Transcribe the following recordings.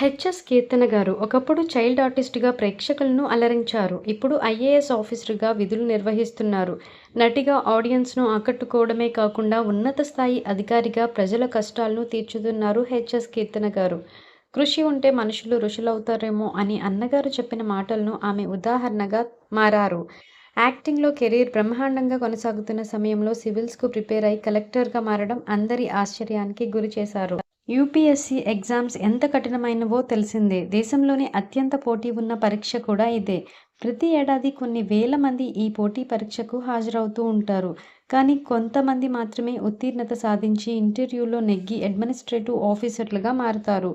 HS కీర్తన గారు ఒకప్పుడు child ఆర్టిస్ట్గా ప్రేక్షకులను అలరించారు. ఇప్పుడు ఐఏఎస్ ఆఫీసర్గా విధులు నిర్వహిస్తున్నారు. నటిగా ఆడియన్స్ను ఆకట్టుకోవడమే కాకుండా ఉన్నత స్థాయి అధికారిగా ప్రజల కష్టాలను తీర్చుతున్నారు హెచ్ఎస్ కీర్తన గారు. కృషి ఉంటే మనుషులు ఋషులవుతారేమో అని అన్నగారు చెప్పిన మాటలను ఆమె ఉదాహరణగా మారారు. యాక్టింగ్లో కెరీర్ బ్రహ్మాండంగా కొనసాగుతున్న సమయంలో సివిల్స్కు ప్రిపేర్ అయి కలెక్టర్గా మారడం అందరి ఆశ్చర్యానికి గురి చేశారు యూపీఎస్సీ ఎగ్జామ్స్ ఎంత కఠినమైనవో తెలిసిందే. దేశంలోనే అత్యంత పోటీ ఉన్న పరీక్ష కూడా ఇదే. ప్రతి ఏడాది కొన్ని వేల మంది ఈ పోటీ పరీక్షకు హాజరవుతూ ఉంటారు. కానీ కొంతమంది మాత్రమే ఉత్తీర్ణత సాధించి ఇంటర్వ్యూలో నెగ్గి అడ్మినిస్ట్రేటివ్ ఆఫీసర్లుగా మారుతారు.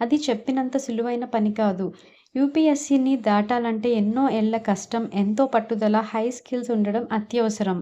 అది చెప్పినంత సులువైన పని కాదు. యూపీఎస్సీని దాటాలంటే ఎన్నో ఏళ్ళ కష్టం ఎంతో పట్టుదల హై స్కిల్స్ ఉండడం అత్యవసరం.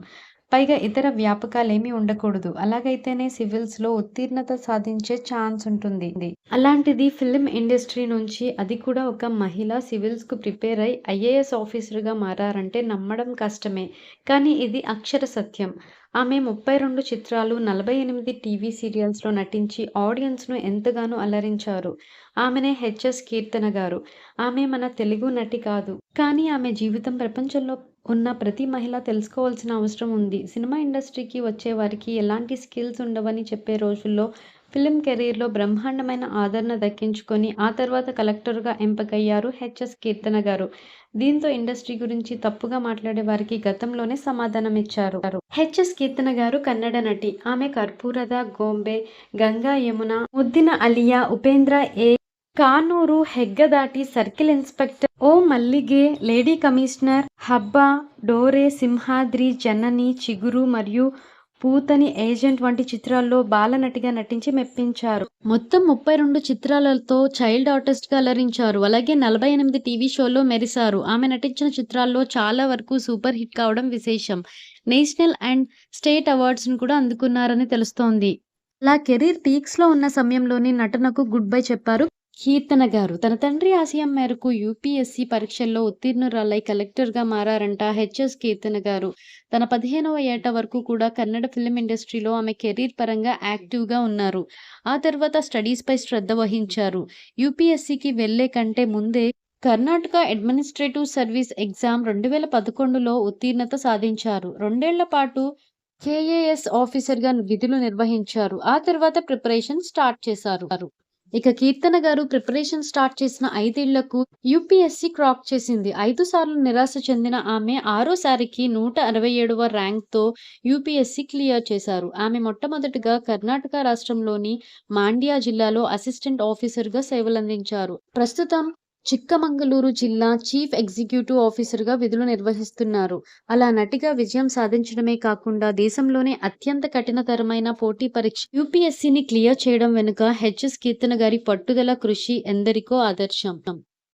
పైగా ఇతర వ్యాపకాలేమీ ఉండకూడదు. అలాగైతేనే సివిల్స్లో ఉత్తీర్ణత సాధించే ఛాన్స్ ఉంటుంది. అలాంటిది ఫిల్మ్ ఇండస్ట్రీ నుంచి అది కూడా ఒక మహిళ సివిల్స్కు ప్రిపేర్ అయి ఐఏఎస్ ఆఫీసర్గా మారారంటే నమ్మడం కష్టమే. కానీ ఇది అక్షర సత్యం. ఆమె ముప్పై రెండు చిత్రాలు నలభై ఎనిమిది టీవీ సీరియల్స్లో నటించి ఆడియన్స్ను ఎంతగానో అలరించారు. ఆమెనే హెచ్ఎస్ కీర్తన గారు. ఆమె మన తెలుగు నటి కాదు. కానీ ఆమె జీవితం ప్రపంచంలో ఉన్న ప్రతి మహిళ తెలుసుకోవాల్సిన అవసరం ఉంది. సినిమా ఇండస్ట్రీకి వచ్చే వారికి ఎలాంటి స్కిల్స్ ఉండవని చెప్పే రోజుల్లో ఫిలిం కెరీర్లో బ్రహ్మాండమైన ఆదరణ దక్కించుకొని ఆ తర్వాత కలెక్టర్గా ఎంపికయ్యారు హెచ్ఎస్ కీర్తన గారు. దీంతో ఇండస్ట్రీ గురించి తప్పుగా మాట్లాడే వారికి గతంలోనే సమాధానం ఇచ్చారు హెచ్ఎస్ కీర్తన గారు కన్నడ నటి. ఆమె Karpoorada Gombe Ganga Yamuna Muddina Aliya Upendra A Kanooru Heggadathi circle inspector O Mallige lady commissioner Habba Dore Simhadri జనని చిగురు మరియు పూతని ఏజెంట్ వంటి చిత్రాల్లో బాలనటిగా నటించి మెప్పించారు. మొత్తం ముప్పై రెండు చిత్రాలతో చైల్డ్ ఆర్టిస్ట్గా అలరించారు. అలాగే నలభై ఎనిమిది టీవీ షోల్లో మెరిశారు. ఆమె నటించిన చిత్రాల్లో చాలా వరకు సూపర్ హిట్ కావడం విశేషం. నేషనల్ అండ్ స్టేట్ అవార్డ్స్ను కూడా అందుకున్నారని తెలుస్తోంది. అలా కెరీర్ పీక్స్లో ఉన్న సమయంలోనే నటనకు గుడ్ బై చెప్పారు. కీర్తన గారు. తన తండ్రి ఆశయం మేరకు యూపీఎస్సీ పరీక్షల్లో ఉత్తీర్ణురాలై కలెక్టర్గా మారారంట హెచ్ఎస్ కీర్తన గారు. తన పదిహేనవ ఏట వరకు కూడా కన్నడ ఫిల్మ్ ఇండస్ట్రీలో ఆమె కెరీర్ పరంగా యాక్టివ్గా ఉన్నారు. ఆ తర్వాత స్టడీస్పై శ్రద్ధ వహించారు. యూపీఎస్సీకి వెళ్ళే కంటే ముందే కర్ణాటక అడ్మినిస్ట్రేటివ్ సర్వీస్ ఎగ్జామ్ రెండు వేల పదకొండులో ఉత్తీర్ణత సాధించారు. రెండేళ్ళ పాటు కేఏఎస్ ఆఫీసర్గా విధులు నిర్వహించారు. ఆ తర్వాత ప్రిపరేషన్ స్టార్ట్ చేశారు. ఇక కీర్తన గారు ప్రిపరేషన్ స్టార్ట్ చేసిన ఐదేళ్ళకు యూపీఎస్సీ క్రాక్ చేసింది. ఐదు సార్లు నిరాశ చెందిన ఆమె ఆరోసారికి నూట అరవై ఏడవ ర్యాంక్తో యూపీఎస్సీ క్లియర్ చేశారు. ఆమె మొట్టమొదటిగా కర్ణాటక రాష్ట్రంలోని మాండ్యా జిల్లాలో అసిస్టెంట్ ఆఫీసర్గా సేవలందించారు. ప్రస్తుతం చిక్కమంగళూరు జిల్లా చీఫ్ ఎగ్జిక్యూటివ్ ఆఫీసర్గా విధులు నిర్వహిస్తున్నారు. అలా నటిగా విజయం సాధించడమే కాకుండా దేశంలోనే అత్యంత కఠినతరమైన పోటీ పరీక్ష యూపీఎస్సీని క్లియర్ చేయడం వెనుక హెచ్ఎస్ కీర్తన గారి పట్టుదల కృషి ఎందరికో ఆదర్శం.